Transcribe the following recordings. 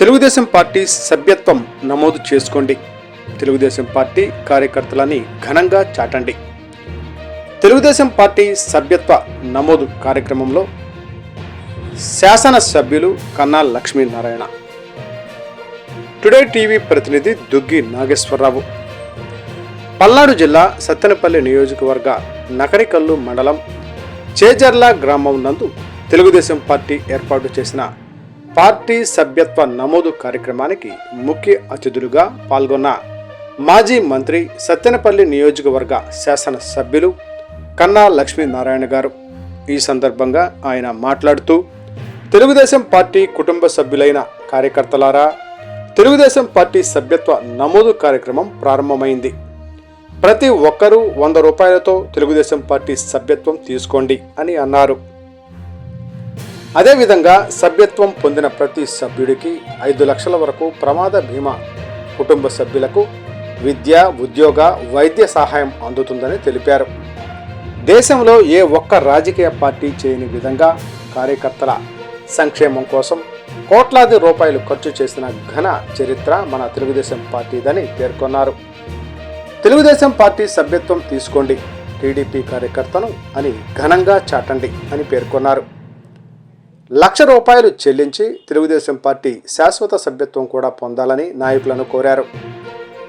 Telugu Desam party సభ్యత్వం నమోదు చేసుకోండి. తెలుగుదేశం పార్టీ కార్యకర్తలని ఘనంగా చాటండి. తెలుగుదేశం పార్టీ సభ్యత్వ నమోదు కార్యక్రమంలో శాసన సభ్యులు కన్నా లక్ష్మీనారాయణ. టుడే టీవీ ప్రతినిధి దుగ్గి నాగేశ్వరరావు. పల్నాడు జిల్లా సత్తెనపల్లి నియోజకవర్గ నకరికల్లు మండలం చేజర్ల గ్రామం నందు తెలుగుదేశం పార్టీ ఏర్పాటు చేసిన పార్టీ సభ్యత్వ నమోదు కార్యక్రమానికి ముఖ్య అతిథులుగా పాల్గొన్న మాజీ మంత్రి సత్తెనపల్లి నియోజకవర్గ శాసన సభ్యులు కన్నా లక్ష్మీనారాయణ గారు. ఈ సందర్భంగా ఆయన మాట్లాడుతూ తెలుగుదేశం పార్టీ కుటుంబ సభ్యులైన కార్యకర్తలారా తెలుగుదేశం పార్టీ సభ్యత్వ నమోదు కార్యక్రమం ప్రారంభమైంది. ప్రతి ఒక్కరూ వంద రూపాయలతో తెలుగుదేశం పార్టీ సభ్యత్వం తీసుకోండి అని అన్నారు. అదేవిధంగా సభ్యత్వం పొందిన ప్రతి సభ్యుడికి ఐదు లక్షల వరకు ప్రమాద బీమా కుటుంబ సభ్యులకు విద్య ఉద్యోగ వైద్య సహాయం అందుతుందని తెలిపారు. దేశంలో ఏ ఒక్క రాజకీయ పార్టీ చేయని విధంగా కార్యకర్తల సంక్షేమం కోసం కోట్లాది రూపాయలు ఖర్చు చేసిన ఘన చరిత్ర మన తెలుగుదేశం పార్టీదని పేర్కొన్నారు. తెలుగుదేశం పార్టీ సభ్యత్వం తీసుకోండి టీడీపీ కార్యకర్తను అని ఘనంగా చాటండి అని పేర్కొన్నారు. లక్ష రూపాయలు చెల్లించి తెలుగుదేశం పార్టీ శాశ్వత సభ్యత్వం కూడా పొందాలని నాయకులను కోరారు.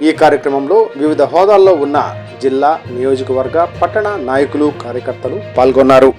ఈ కార్యక్రమంలో వివిధ హోదాల్లో ఉన్న జిల్లా నియోజకవర్గ పట్టణ నాయకులు కార్యకర్తలు పాల్గొన్నారు.